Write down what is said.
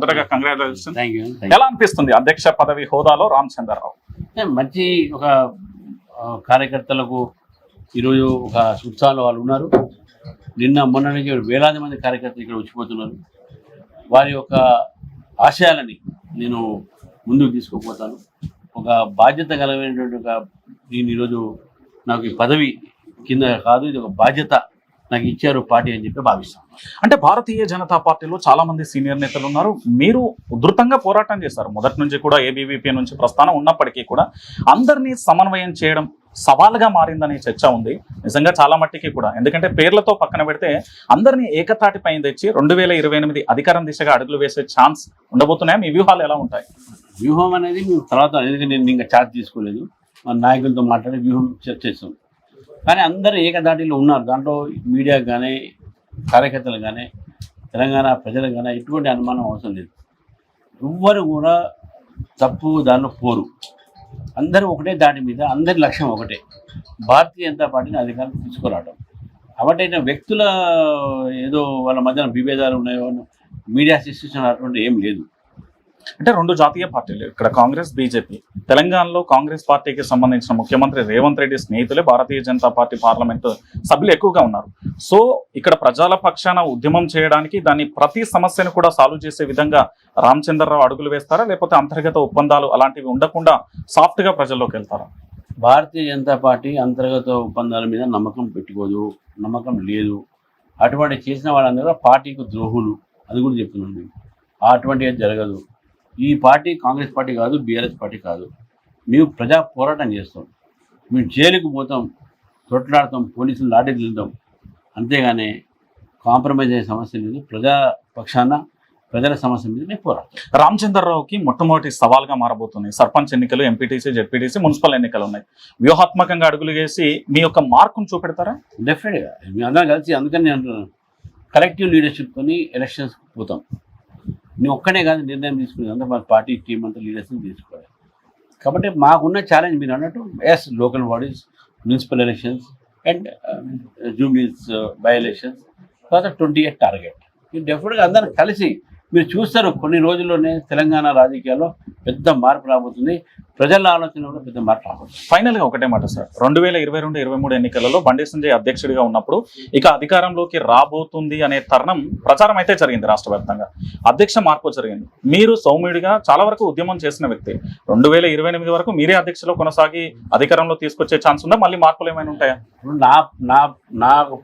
మొదటగా కంగ్రాచులేషన్ ఎలా అనిపిస్తుంది అధ్యక్ష పదవి హోదాలో రామచంద్రరావు? మంచి ఒక కార్యకర్తలకు ఈరోజు ఒక ఉత్సాహంలో వాళ్ళు ఉన్నారు. నిన్న మొన్న నుంచి వేలాది మంది కార్యకర్తలు ఇక్కడ వచ్చిపోతున్నారు. వారి యొక్క ఆశయాలని నేను ముందుకు తీసుకుపోతాను. ఒక బాధ్యత కలమైనటువంటి ఒక నేను ఈరోజు నాకు ఈ పదవి కింద కాదు ఇది ఒక బాధ్యత నాకు ఇచ్చారు పార్టీ అని చెప్పి భావిస్తాను. అంటే భారతీయ జనతా పార్టీలో చాలా మంది సీనియర్ నేతలు ఉన్నారు. మీరు ఉధృతంగా పోరాటం చేశారు. మొదటి నుంచి కూడా ఏబీవీపీ నుంచి ప్రస్థానం ఉన్నప్పటికీ కూడా అందరినీ సమన్వయం చేయడం సవాలుగా మారిందనే చర్చ ఉంది. నిజంగా చాలా మట్టికి కూడా. ఎందుకంటే పేర్లతో పక్కన పెడితే అందరినీ ఏకతాటి పైన తెచ్చి రెండు వేల ఇరవై ఎనిమిది అధికారం దిశగా అడుగులు వేసే ఛాన్స్ ఉండబోతున్నాయి? మీ వ్యూహాలు ఎలా ఉంటాయి? వ్యూహం అనేది మేము తర్వాత ఎందుకంటే నేను ఇంకా ఛార్జ్ తీసుకోలేదు. మన నాయకులతో మాట్లాడి వ్యూహం చర్చ చేస్తాం కానీ అందరూ ఏకదాటిలో ఉన్నారు. దాంట్లో మీడియా కానీ కార్యకర్తలు కానీ తెలంగాణ ప్రజలు కానీ ఎటువంటి అనుమానం అవసరం లేదు. ఎవ్వరు కూడా తప్పు దానిలో పోరు. అందరూ ఒకటే దాటి మీద అందరి లక్ష్యం ఒకటే. భారతీయ జనతా పార్టీని అధికారం తీసుకురావడం కాబట్టి వ్యక్తుల ఏదో వాళ్ళ మధ్యన విభేదాలు ఉన్నాయో మీడియా సిస్టమ్ అటువంటి ఏం లేదు. అంటే రెండు జాతీయ పార్టీలు ఇక్కడ కాంగ్రెస్ బీజేపీ. తెలంగాణలో కాంగ్రెస్ పార్టీకి సంబంధించిన ముఖ్యమంత్రి రేవంత్ రెడ్డి స్నేహితులే భారతీయ జనతా పార్టీ పార్లమెంటు సభ్యులు ఎక్కువగా ఉన్నారు. సో ఇక్కడ ప్రజల పక్షాన ఉద్యమం చేయడానికి దాన్ని ప్రతి సమస్యను కూడా సాల్వ్ చేసే విధంగా రామచంద్రరావు అడుగులు వేస్తారా? లేకపోతే అంతర్గత ఒప్పందాలు అలాంటివి ఉండకుండా సాఫ్ట్గా ప్రజల్లోకి వెళ్తారా? భారతీయ జనతా పార్టీ అంతర్గత ఒప్పందాల మీద నమ్మకం పెట్టుకోదు నమ్మకం లేదు. అటువంటి చేసిన వాళ్ళందరూ పార్టీకి ద్రోహులు అది కూడా చెప్తున్నాను మేము అటువంటిది జరగదు. ఈ పార్టీ కాంగ్రెస్ పార్టీ కాదు బీఆర్ఎస్ పార్టీ కాదు. మేము ప్రజా పోరాటం చేస్తాం. మేము జైలుకు పోతాం తొట్లాడతాం పోలీసులు లాఠీ తింటాం అంతేగాని కాంప్రమైజ్ అయ్యే సమస్య లేదు. ప్రజా పక్షాన ప్రజల సమస్య మీద నేను పోరాడతాం రామచంద్రరావుకి మొట్టమొదటి సవాల్గా మారబోతున్నాయి. సర్పంచ్ ఎన్నికలు ఎంపీటీసీ జెడ్పీటీసీ మున్సిపల్ ఎన్నికలు ఉన్నాయి వ్యూహాత్మకంగా అడుగులు వేసి మీ యొక్క మార్కును చూపెడతారా? డెఫినెట్గా మేము అందరం కలిసి అందుకని నేను అంటున్నాను కలెక్టివ్ లీడర్షిప్తోని ఎలక్షన్స్ పోతాం. నేను ఒక్కనే కాదు నిర్ణయం తీసుకునేది. అంతా మన పార్టీ టీం అంతా లీడర్స్ని తీసుకోవాలి. కాబట్టి మాకున్న ఛాలెంజ్ మీరు అన్నట్టు yes local bodies municipal elections and Jubilees by elections తర్వాత ట్వంటీ ఎయిట్ టార్గెట్ మీరు డెఫినెట్గా అందరం కలిసి మీరు చూస్తారు కొన్ని రోజుల్లోనే తెలంగాణ రాజకీయాల్లో పెద్ద మార్పు రాబోతుంది. ప్రజల ఆలోచన కూడా పెద్ద మార్పు రాబోతుంది. ఫైనల్గా ఒకటే మాట సార్. రెండు వేల ఇరవై రెండు ఇరవై మూడు ఎన్నికలలో బండి సంజయ్ అధ్యక్షుడిగా ఉన్నప్పుడు ఇక అధికారంలోకి రాబోతుంది అనే తరుణం ప్రచారం అయితే జరిగింది రాష్ట్ర వ్యాప్తంగా. అధ్యక్ష మార్పు జరిగింది. మీరు సౌమ్యుడిగా చాలా వరకు ఉద్యమం చేసిన వ్యక్తి. రెండు వేల ఇరవై ఎనిమిది వరకు మీరే అధ్యక్షలో కొనసాగి అధికారంలో తీసుకొచ్చే ఛాన్స్ ఉందా? మళ్ళీ మార్పులు ఏమైనా ఉంటాయా? నా నా నాకు